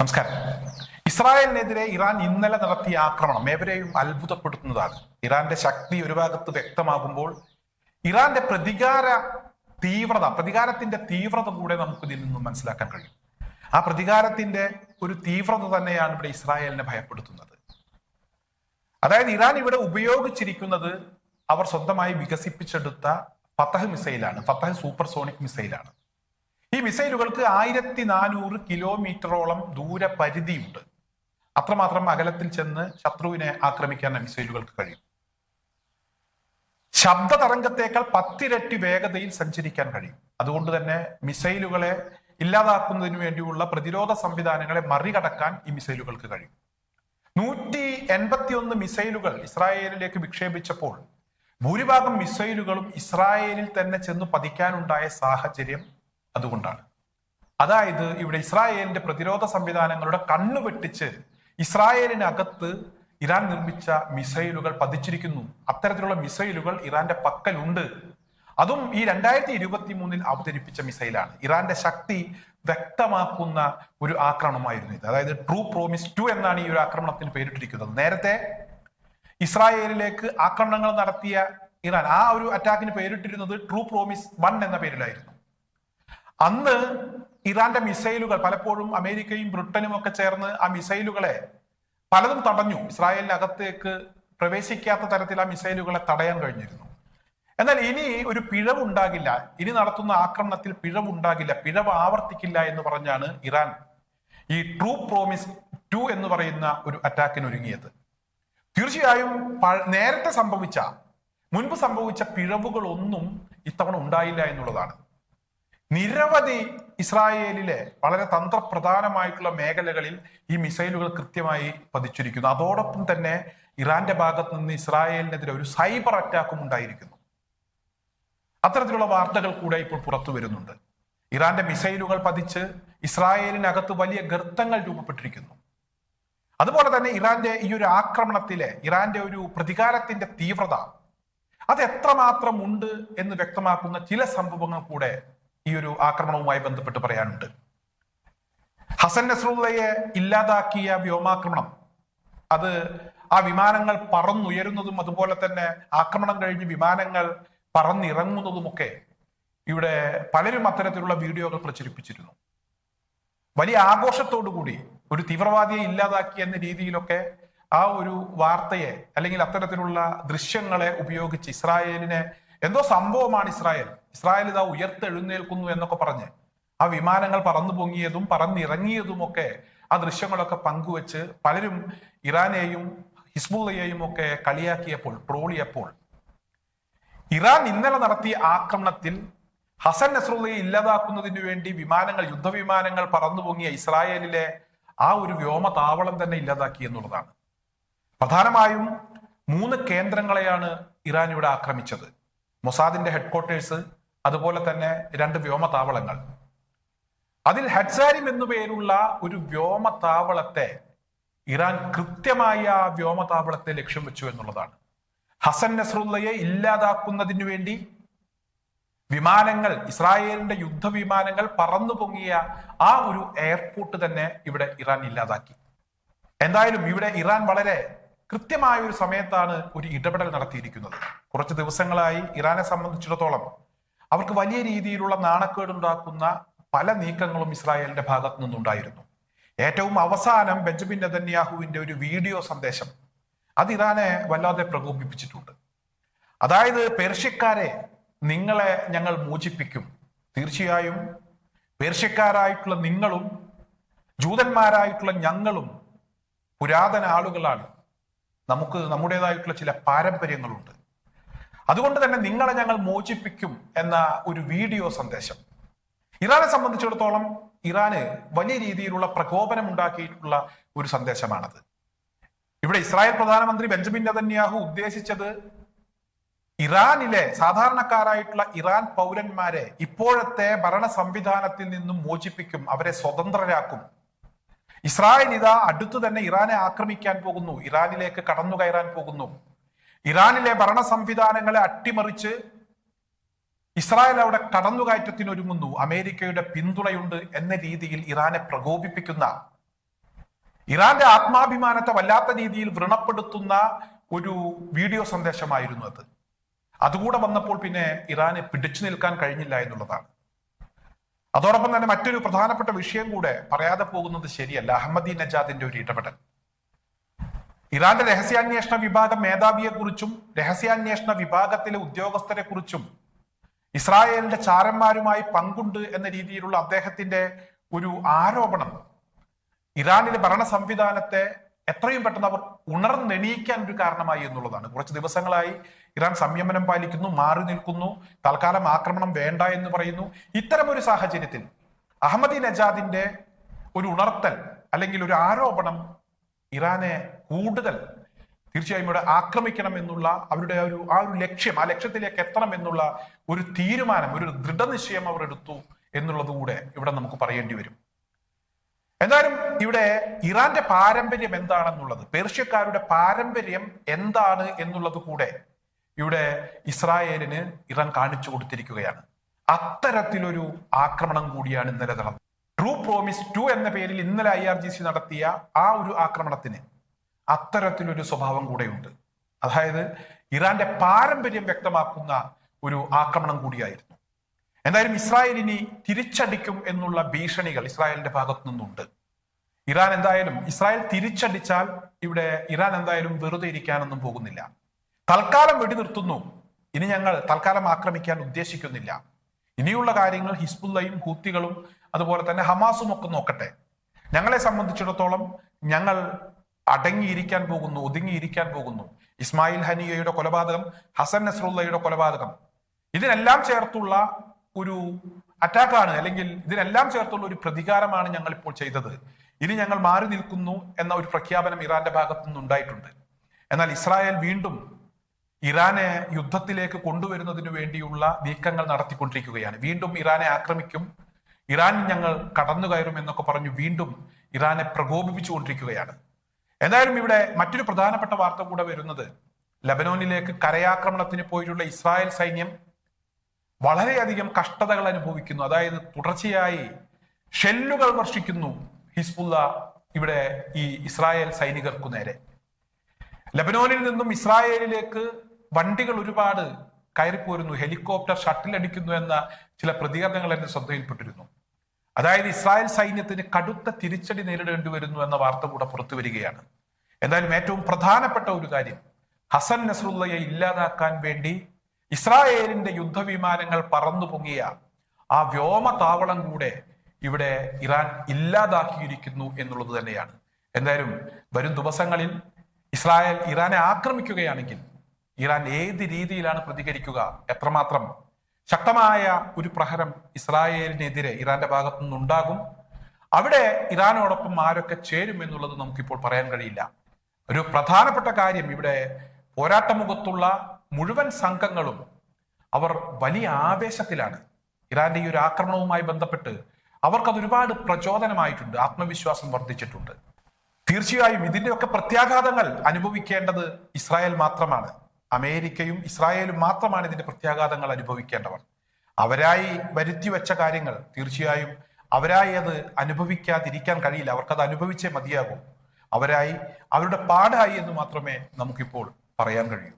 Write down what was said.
നമസ്കാരം. ഇസ്രായേലിനെതിരെ ഇറാൻ ഇന്നലെ നടത്തിയ ആക്രമണം ഏവരെയും അത്ഭുതപ്പെടുത്തുന്നതാണ്. ഇറാന്റെ ശക്തി ഒരു ഭാഗത്ത് വ്യക്തമാകുമ്പോൾ ഇറാന്റെ പ്രതികാര തീവ്രത പ്രതികാരത്തിന്റെ തീവ്രത കൂടെ നമുക്ക് ഇതിൽ നിന്നും മനസ്സിലാക്കാൻ കഴിയും. ആ പ്രതികാരത്തിന്റെ ഒരു തീവ്രത തന്നെയാണ് ഇവിടെ ഇസ്രായേലിനെ ഭയപ്പെടുത്തുന്നത്. അതായത് ഇറാൻ ഇവിടെ ഉപയോഗിച്ചിരിക്കുന്നത് അവർ സ്വന്തമായി വികസിപ്പിച്ചെടുത്ത ഫത്തഹ് മിസൈലാണ് ഫത്തഹ് സൂപ്പർസോണിക് മിസൈലാണ്. ഈ മിസൈലുകൾക്ക് ആയിരത്തി നാനൂറ് കിലോമീറ്ററോളം ദൂരപരിധിയുണ്ട്. അത്രമാത്രം അകലത്തിൽ ചെന്ന് ശത്രുവിനെ ആക്രമിക്കാൻ മിസൈലുകൾക്ക് കഴിയും. ശബ്ദ തരംഗത്തേക്കാൾ പത്തിരട്ടി വേഗതയിൽ സഞ്ചരിക്കാൻ കഴിയും. അതുകൊണ്ട് തന്നെ മിസൈലുകളെ ഇല്ലാതാക്കുന്നതിന് വേണ്ടിയുള്ള പ്രതിരോധ സംവിധാനങ്ങളെ മറികടക്കാൻ ഈ മിസൈലുകൾക്ക് കഴിയും. നൂറ്റി എൺപത്തിയൊന്ന് മിസൈലുകൾ ഇസ്രായേലിലേക്ക് വിക്ഷേപിച്ചപ്പോൾ ഭൂരിഭാഗം മിസൈലുകളും ഇസ്രായേലിൽ തന്നെ ചെന്ന് പതിക്കാനുണ്ടായ സാഹചര്യം അതുകൊണ്ടാണ്. അതായത് ഇവിടെ ഇസ്രായേലിന്റെ പ്രതിരോധ സംവിധാനങ്ങളുടെ കണ്ണു വെട്ടിച്ച് ഇസ്രായേലിനകത്ത് ഇറാൻ നിർമ്മിച്ച മിസൈലുകൾ പതിച്ചിരിക്കുന്നു. അത്തരത്തിലുള്ള മിസൈലുകൾ ഇറാന്റെ പക്കലുണ്ട്. അതും ഈ രണ്ടായിരത്തി ഇരുപത്തി മൂന്നിൽ അവതരിപ്പിച്ച മിസൈലാണ്. ഇറാന്റെ ശക്തി വ്യക്തമാക്കുന്ന ഒരു ആക്രമണമായിരുന്നു ഇത്. അതായത് ട്രൂ പ്രോമിസ് ടു എന്നാണ് ഈ ഒരു ആക്രമണത്തിന് പേരിട്ടിരിക്കുന്നത്. നേരത്തെ ഇസ്രായേലിലേക്ക് ആക്രമണങ്ങൾ നടത്തിയ ഇറാൻ ആ ഒരു അറ്റാക്കിന് പേരിട്ടിരുന്നത് ട്രൂ പ്രോമിസ് വൺ എന്ന പേരിലായിരുന്നു. അന്ന് ഇറാന്റെ മിസൈലുകൾ പലപ്പോഴും അമേരിക്കയും ബ്രിട്ടനും ഒക്കെ ചേർന്ന് ആ മിസൈലുകളെ പലതും തടഞ്ഞു. ഇസ്രായേലിനകത്തേക്ക് പ്രവേശിക്കാത്ത തരത്തിൽ ആ മിസൈലുകളെ തടയാൻ കഴിഞ്ഞിരുന്നു. എന്നാൽ ഇനി ഒരു പിഴവുണ്ടാകില്ല. ഇനി നടത്തുന്ന ആക്രമണത്തിൽ പിഴവുണ്ടാകില്ല. പിഴവ് ആവർത്തിക്കില്ല എന്ന് പറഞ്ഞാണ് ഇറാൻ ഈ ട്രൂ പ്രോമിസ് ടു എന്ന് പറയുന്ന ഒരു അറ്റാക്കിന് ഒരുങ്ങിയത്. തീർച്ചയായും നേരത്തെ സംഭവിച്ച മുൻപ് സംഭവിച്ച പിഴവുകളൊന്നും ഇത്തവണ ഉണ്ടായില്ല എന്നുള്ളതാണ്. നിരവധി ഇസ്രായേലിലെ വളരെ തന്ത്രപ്രധാനമായിട്ടുള്ള മേഖലകളിൽ ഈ മിസൈലുകൾ കൃത്യമായി പതിച്ചിരിക്കുന്നു. അതോടൊപ്പം തന്നെ ഇറാന്റെ ഭാഗത്ത് നിന്ന് ഇസ്രായേലിനെതിരെ ഒരു സൈബർ അറ്റാക്കും ഉണ്ടായിരിക്കുന്നു. അത്തരത്തിലുള്ള വാർത്തകൾ കൂടെ ഇപ്പോൾ പുറത്തു വരുന്നുണ്ട്. ഇറാന്റെ മിസൈലുകൾ പതിച്ച് ഇസ്രായേലിനകത്ത് വലിയ ഗർത്തങ്ങൾ രൂപപ്പെട്ടിരിക്കുന്നു. അതുപോലെ തന്നെ ഇറാന്റെ ഈ ഒരു ആക്രമണത്തിലെ ഇറാന്റെ ഒരു പ്രതികാരത്തിന്റെ തീവ്രത അത് എത്രമാത്രം ഉണ്ട് എന്ന് വ്യക്തമാക്കുന്ന ചില സംഭവങ്ങൾ കൂടെ ഈ ഒരു ആക്രമണവുമായി ബന്ധപ്പെട്ട് പറയാനുണ്ട്. ഹസൻ നസ്രുള്ളയെ ഇല്ലാതാക്കിയ വ്യോമാക്രമണം അത് ആ വിമാനങ്ങൾ പറന്നുയരുന്നതും അതുപോലെ തന്നെ ആക്രമണം കഴിഞ്ഞ് വിമാനങ്ങൾ പറന്നിറങ്ങുന്നതുമൊക്കെ ഇവിടെ പലരും അത്തരത്തിലുള്ള വീഡിയോകൾ പ്രചരിപ്പിച്ചിരുന്നു. വലിയ ആഘോഷത്തോടു കൂടി ഒരു തീവ്രവാദിയെ ഇല്ലാതാക്കി എന്ന രീതിയിലൊക്കെ ആ ഒരു വാർത്തയെ അല്ലെങ്കിൽ അത്തരത്തിലുള്ള ദൃശ്യങ്ങളെ ഉപയോഗിച്ച് ഇസ്രായേലിനെ എന്തോ സംഭവമാണ് ഇസ്രായേൽ. ഇസ്രായേൽ ഇതാ ഉയർത്തെഴുന്നേൽക്കുന്നു എന്നൊക്കെ പറഞ്ഞ് ആ വിമാനങ്ങൾ പറന്നു പൊങ്ങിയതും പറന്നിറങ്ങിയതുമൊക്കെ ആ ദൃശ്യങ്ങളൊക്കെ പങ്കുവെച്ച് പലരും ഇറാനെയും ഹിസ്ബുള്ളയെയും ഒക്കെ കളിയാക്കിയപ്പോൾ ട്രോളിയപ്പോൾ. ഇറാൻ ഇന്നലെ നടത്തിയ ആക്രമണത്തിൽ ഹസൻ നസ്രുള്ളയെ ഇല്ലാതാക്കുന്നതിന് വേണ്ടി വിമാനങ്ങൾ യുദ്ധവിമാനങ്ങൾ പറന്നു പൊങ്ങിയ ഇസ്രായേലിലെ ആ ഒരു വ്യോമ താവളം തന്നെ ഇല്ലാതാക്കി എന്നുള്ളതാണ്. പ്രധാനമായും മൂന്ന് കേന്ദ്രങ്ങളെയാണ് ഇറാൻ ഇവിടെ ആക്രമിച്ചത്. മൊസാദിന്റെ ഹെഡ്ക്വാർട്ടേഴ്സ് അതുപോലെ തന്നെ രണ്ട് വ്യോമതാവളങ്ങൾ. അതിൽ ഹഡ്സാരിം എന്നു പേരുള്ള ഒരു വ്യോമതാവളത്തെ ഇറാൻ കൃത്യമായി ആ വ്യോമതാവളത്തെ ലക്ഷ്യം വെച്ചു എന്നുള്ളതാണ്. ഹസൻ നസ്രുല്ലയെ ഇല്ലാതാക്കുന്നതിനു വേണ്ടി വിമാനങ്ങൾ ഇസ്രായേലിന്റെ യുദ്ധവിമാനങ്ങൾ പറന്നു പൊങ്ങിയ ആ ഒരു എയർപോർട്ട് തന്നെ ഇവിടെ ഇറാൻ ഇല്ലാതാക്കി. എന്തായാലും ഇവിടെ ഇറാൻ വളരെ കൃത്യമായ ഒരു സമയത്താണ് ഒരു ഇടപെടൽ നടത്തിയിരിക്കുന്നത്. കുറച്ച് ദിവസങ്ങളായി ഇറാനെ സംബന്ധിച്ചിടത്തോളം അവർക്ക് വലിയ രീതിയിലുള്ള നാണക്കേടുണ്ടാക്കുന്ന പല നീക്കങ്ങളും ഇസ്രായേലിന്റെ ഭാഗത്തു നിന്നുണ്ടായിരുന്നു. ഏറ്റവും അവസാനം ബെഞ്ചമിൻ നെതന്യാഹുവിന്റെ ഒരു വീഡിയോ സന്ദേശം അത് ഇറാനെ വല്ലാതെ പ്രകോപിപ്പിച്ചിട്ടുണ്ട്. അതായത് പേർഷ്യക്കാരെ നിങ്ങളെ ഞങ്ങൾ മോചിപ്പിക്കും. തീർച്ചയായും പേർഷ്യക്കാരായിട്ടുള്ള നിങ്ങളും ജൂതന്മാരായിട്ടുള്ള ഞങ്ങളും പുരാതന ആളുകളാണ്. നമുക്ക് നമ്മുടേതായിട്ടുള്ള ചില പാരമ്പര്യങ്ങളുണ്ട്. അതുകൊണ്ട് തന്നെ നിങ്ങളെ ഞങ്ങൾ മോചിപ്പിക്കും എന്ന ഒരു വീഡിയോ സന്ദേശം. ഇറാനെ സംബന്ധിച്ചിടത്തോളം ഇറാന് വലിയ രീതിയിലുള്ള പ്രകോപനം ഉണ്ടാക്കിയിട്ടുള്ള ഒരു സന്ദേശമാണത്. ഇവിടെ ഇസ്രായേൽ പ്രധാനമന്ത്രി ബെഞ്ചമിൻ നതന്യാഹു ഉദ്ദേശിച്ചത് ഇറാനിലെ സാധാരണക്കാരായിട്ടുള്ള ഇറാൻ പൗരന്മാരെ ഇപ്പോഴത്തെ ഭരണ സംവിധാനത്തിൽ നിന്നും മോചിപ്പിക്കും അവരെ സ്വതന്ത്രരാക്കും ഇസ്രായേൽ ഇതാ അടുത്തു തന്നെ ഇറാനെ ആക്രമിക്കാൻ പോകുന്നു. ഇറാനിലേക്ക് കടന്നു കയറാൻ പോകുന്നു. ഇറാനിലെ ഭരണ സംവിധാനങ്ങളെ അട്ടിമറിച്ച് ഇസ്രായേൽ അവിടെ കടന്നുകയറ്റത്തിനൊരുങ്ങുന്നു. അമേരിക്കയുടെ പിന്തുണയുണ്ട് എന്ന രീതിയിൽ ഇറാനെ പ്രകോപിപ്പിക്കുന്ന ഇറാന്റെ ആത്മാഭിമാനത്തെ വല്ലാത്ത രീതിയിൽ വ്രണപ്പെടുത്തുന്ന ഒരു വീഡിയോ സന്ദേശമായിരുന്നു അത്. അതുകൂടെ വന്നപ്പോൾ പിന്നെ ഇറാന് പിടിച്ചു നിൽക്കാൻ കഴിഞ്ഞില്ല എന്നുള്ളതാണ്. അതോടൊപ്പം തന്നെ മറ്റൊരു പ്രധാനപ്പെട്ട വിഷയം കൂടെ പറയാതെ പോകുന്നത് ശരിയല്ല. അഹമ്മദി നജാദിന്റെ ഒരു ഇടപെടൽ. ഇറാന്റെ രഹസ്യാന്വേഷണ വിഭാഗം മേധാവിയെ കുറിച്ചും രഹസ്യാന്വേഷണ വിഭാഗത്തിലെ ഉദ്യോഗസ്ഥരെ കുറിച്ചും ഇസ്രായേലിന്റെ ചാരന്മാരുമായി പങ്കുണ്ട് എന്ന രീതിയിലുള്ള അദ്ദേഹത്തിന്റെ ഒരു ആരോപണം ഇറാനിലെ ഭരണ സംവിധാനത്തെ എത്രയും പെട്ടെന്ന് അവർ ഉണർന്നെണീക്കാൻ ഒരു കാരണമായി എന്നുള്ളതാണ്. കുറച്ച് ദിവസങ്ങളായി ഇറാൻ സംയമനം പാലിക്കുന്നു മാറി നിൽക്കുന്നു തൽക്കാലം ആക്രമണം വേണ്ട എന്ന് പറയുന്നു. ഇത്തരം ഒരു സാഹചര്യത്തിൽ അഹമ്മദി നജാദിന്റെ ഒരു ഉണർത്തൽ അല്ലെങ്കിൽ ഒരു ആരോപണം ഇറാനെ കൂടുതൽ തീർച്ചയായും ഇവിടെ ആക്രമിക്കണം എന്നുള്ള അവരുടെ ഒരു ആ ഒരു ലക്ഷ്യം ആ ലക്ഷ്യത്തിലേക്ക് എത്തണം എന്നുള്ള ഒരു തീരുമാനം ഒരു ദൃഢനിശ്ചയം അവർ എടുത്തു എന്നുള്ളത് കൂടെ ഇവിടെ നമുക്ക് പറയേണ്ടി വരും. എന്തായാലും ഇവിടെ ഇറാന്റെ പാരമ്പര്യം എന്താണെന്നുള്ളത് പേർഷ്യക്കാരുടെ പാരമ്പര്യം എന്താണ് എന്നുള്ളത് കൂടെ ഇവിടെ ഇസ്രായേലിന് ഇറാൻ കാണിച്ചു കൊടുത്തിരിക്കുകയാണ്. അത്തരത്തിലൊരു ആക്രമണം കൂടിയാണ് ഇന്നലെ നടന്നത്. ട്രൂ പ്രോമിസ് ടു എന്ന പേരിൽ ഇന്നലെ ഐ ആർ ജി സി നടത്തിയ ആ ഒരു ആക്രമണത്തിന് അത്തരത്തിലൊരു സ്വഭാവം കൂടെയുണ്ട്. അതായത് ഇറാന്റെ പാരമ്പര്യം വ്യക്തമാക്കുന്ന ഒരു ആക്രമണം കൂടിയായിരുന്നു. എന്തായാലും ഇസ്രായേലിനെ തിരിച്ചടിക്കും എന്നുള്ള ഭീഷണികൾ ഇസ്രായേലിന്റെ ഭാഗത്തു നിന്നുണ്ട്. ഇറാൻ എന്തായാലും ഇസ്രായേൽ തിരിച്ചടിച്ചാൽ ഇവിടെ ഇറാൻ എന്തായാലും വെറുതെ ഇരിക്കാനൊന്നും പോകുന്നില്ല. തൽക്കാലം വെടിനിർത്തുന്നു. ഇനി ഞങ്ങൾ തൽക്കാലം ആക്രമിക്കാൻ ഉദ്ദേശിക്കുന്നില്ല. ഇനിയുള്ള കാര്യങ്ങൾ ഹിസ്ബുല്ലയും ഹൂത്തികളും അതുപോലെ തന്നെ ഹമാസും ഒക്കെ നോക്കട്ടെ. ഞങ്ങളെ സംബന്ധിച്ചിടത്തോളം ഞങ്ങൾ അടങ്ങിയിരിക്കാൻ പോകുന്നു ഒതുങ്ങിയിരിക്കാൻ പോകുന്നു. ഇസ്മായിൽ ഹനിയയുടെ കൊലപാതകം ഹസൻ നസ്രുള്ളയുടെ കൊലപാതകം. ഇതിനെല്ലാം ചേർത്തുള്ള ഒരു അറ്റാക്കാണ് അല്ലെങ്കിൽ ഇതിനെല്ലാം ചേർത്തുള്ള ഒരു പ്രതികാരമാണ് ഞങ്ങൾ ഇപ്പോൾ ചെയ്തത്. ഇനി ഞങ്ങൾ മാറി നിൽക്കുന്നു എന്ന ഒരു പ്രഖ്യാപനം ഇറാന്റെ ഭാഗത്തു നിന്നുണ്ടായിട്ടുണ്ട് എന്നാൽ ഇസ്രായേൽ വീണ്ടും ഇറാനെ യുദ്ധത്തിലേക്ക് കൊണ്ടുവരുന്നതിന് വേണ്ടിയുള്ള നീക്കങ്ങൾ നടത്തിക്കൊണ്ടിരിക്കുകയാണ്. വീണ്ടും ഇറാനെ ആക്രമിക്കും. ഇറാൻ ഞങ്ങൾ കടന്നു കയറും എന്നൊക്കെ പറഞ്ഞു വീണ്ടും ഇറാനെ പ്രകോപിപ്പിച്ചുകൊണ്ടിരിക്കുകയാണ്. എന്തായാലും ഇവിടെ മറ്റൊരു പ്രധാനപ്പെട്ട വാർത്ത കൂടെ വരുന്നത്. ലബനോനിലേക്ക് കരയാക്രമണത്തിന് പോയിട്ടുള്ള ഇസ്രായേൽ സൈന്യം വളരെയധികം കഷ്ടതകൾ അനുഭവിക്കുന്നു. അതായത് തുടർച്ചയായി ഷെല്ലുകൾ വർഷിക്കുന്നു ഹിസ്ബുല്ല ഇവിടെ ഈ ഇസ്രായേൽ സൈനികർക്കു നേരെ. ലബനോനിൽ നിന്നും ഇസ്രായേലിലേക്ക് വണ്ടികൾ ഒരുപാട് കയറിപ്പോരുന്നു ഹെലികോപ്റ്റർ ഷട്ടിൽ അടിക്കുന്നു എന്ന ചില പ്രതികരണങ്ങൾ എന്റെ ശ്രദ്ധയിൽപ്പെട്ടിരുന്നു. അതായത് ഇസ്രായേൽ സൈന്യത്തിന് കടുത്ത തിരിച്ചടി നേരിടേണ്ടി വരുന്നു എന്ന വാർത്ത കൂടെ പുറത്തു വരികയാണ്. എന്തായാലും ഏറ്റവും പ്രധാനപ്പെട്ട ഒരു കാര്യം ഹസൻ നസ്രുള്ളയെ ഇല്ലാതാക്കാൻ വേണ്ടി ഇസ്രായേലിന്റെ യുദ്ധവിമാനങ്ങൾ പറന്നു പൊങ്ങിയ ആ വ്യോമ താവളം കൂടെ ഇവിടെ ഇറാൻ ഇല്ലാതാക്കിയിരിക്കുന്നു എന്നുള്ളത് തന്നെയാണ്. എന്തായാലും വരും ദിവസങ്ങളിൽ ഇസ്രായേൽ ഇറാനെ ആക്രമിക്കുകയാണെങ്കിൽ ഇറാൻ ഏത് രീതിയിലാണ് പ്രതികരിക്കുക? എത്രമാത്രം? ശക്തമായ ഒരു പ്രഹരം ഇസ്രായേലിനെതിരെ ഇറാന്റെ ഭാഗത്തു നിന്നുണ്ടാകും. അവിടെ ഇറാനോടൊപ്പം ആരൊക്കെ ചേരും എന്നുള്ളത് നമുക്കിപ്പോൾ പറയാൻ കഴിയില്ല. ഒരു പ്രധാനപ്പെട്ട കാര്യം ഇവിടെ പോരാട്ടമുഖത്തുള്ള മുഴുവൻ സംഘങ്ങളും അവർ വലിയ ആവേശത്തിലാണ്. ഇറാന്റെ ഈ ഒരു ആക്രമണവുമായി ബന്ധപ്പെട്ട് അവർക്കത് ഒരുപാട് പ്രചോദനമായിട്ടുണ്ട് ആത്മവിശ്വാസം വർദ്ധിച്ചിട്ടുണ്ട്. തീർച്ചയായും ഇതിന്റെയൊക്കെ പ്രത്യാഘാതങ്ങൾ അനുഭവിക്കേണ്ടത് ഇസ്രായേൽ മാത്രമാണ്. അമേരിക്കയും ഇസ്രായേലും മാത്രമാണ് ഇതിന്റെ പ്രത്യാഘാതങ്ങൾ അനുഭവിക്കേണ്ടവർ. അവരായി വരുത്തി വെച്ച കാര്യങ്ങൾ തീർച്ചയായും അവരായി അത് അനുഭവിക്കാതിരിക്കാൻ കഴിയില്ല. അവർക്കത് അനുഭവിച്ചേ മതിയാകൂ. അവരായി അവരുടെ പാടായി എന്ന് മാത്രമേ നമുക്കിപ്പോൾ പറയാൻ കഴിയൂ.